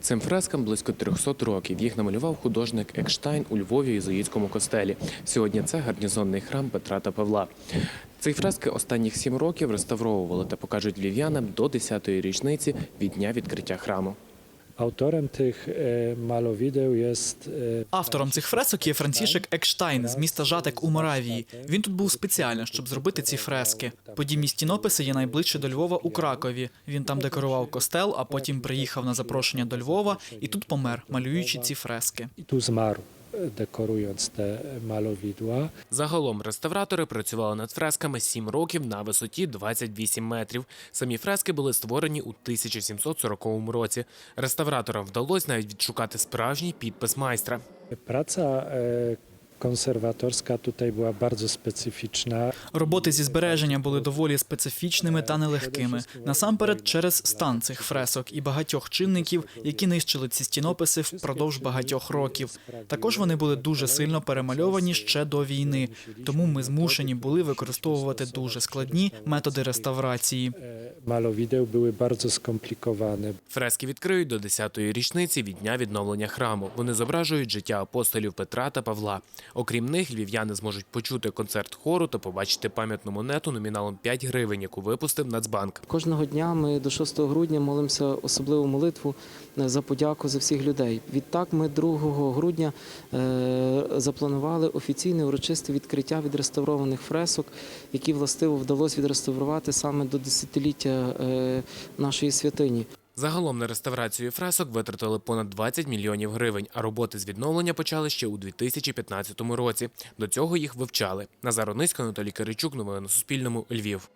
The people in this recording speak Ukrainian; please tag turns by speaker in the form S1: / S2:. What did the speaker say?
S1: Цим фрескам близько 300 років. Їх намалював художник Екштайн у Львові єзуїтському костелі. Сьогодні це гарнізонний храм Петра та Павла. Ці фрески останніх сім років реставровували та покажуть львів'янам до 10-ї річниці від дня відкриття храму.
S2: Autorem tych e, malowideł jest e,
S3: Автором цих фресок є Францішек Екштайн з міста Жатек у Моравії. Він тут був спеціально, щоб зробити ці фрески. Подібні стінописи є найближче до Львова у Кракові. Він там декорував костел, а потім приїхав на запрошення до Львова і тут помер, малюючи ці фрески.
S2: І тут zmarł, dekorując te malowidła.
S1: Загалом реставратори працювали над фресками 7 років на висоті 28 метрів. Самі фрески були створені у 1740 році. Реставраторам вдалося навіть відшукати справжній підпис майстра.
S2: Praca e, konserwatorska tutaj była bardzo specyficzna.
S3: Роботи зі збереження були доволі специфічними та нелегкими. Насамперед, через стан цих фресок і багатьох чинників, які нищили ці стінописи впродовж багатьох років. Також вони були дуже сильно перемальовані ще до війни, тому ми змушені були використовувати дуже складні методи реставрації.
S2: Malowideł były bardzo skomplikowane.
S1: Фрески відкриють до 10-ї річниці від дня відновлення храму. Вони зображують життя апостолів Петра та Павла. Окрім них, львів'яни зможуть почути концерт хору та побачити пам'ятну монету номіналом 5 гривень, яку випустив Нацбанк.
S4: Кожного дня ми до 6 грудня молимося особливу молитву е, за подяку за всіх людей. Відтак, ми 2 грудня е, запланували офіційне урочисте відкриття відреставрованих фресок, які властиво вдалося відреставрувати саме до десятиліття е, нашої святині.
S1: Загалом на реставрацію фресок витратили понад 20 мільйонів гривень, а роботи з відновлення почали ще у 2015 році. До цього їх вивчали. Назар Онисько, Анатолій Киричук. Новини на Суспільному. Львів.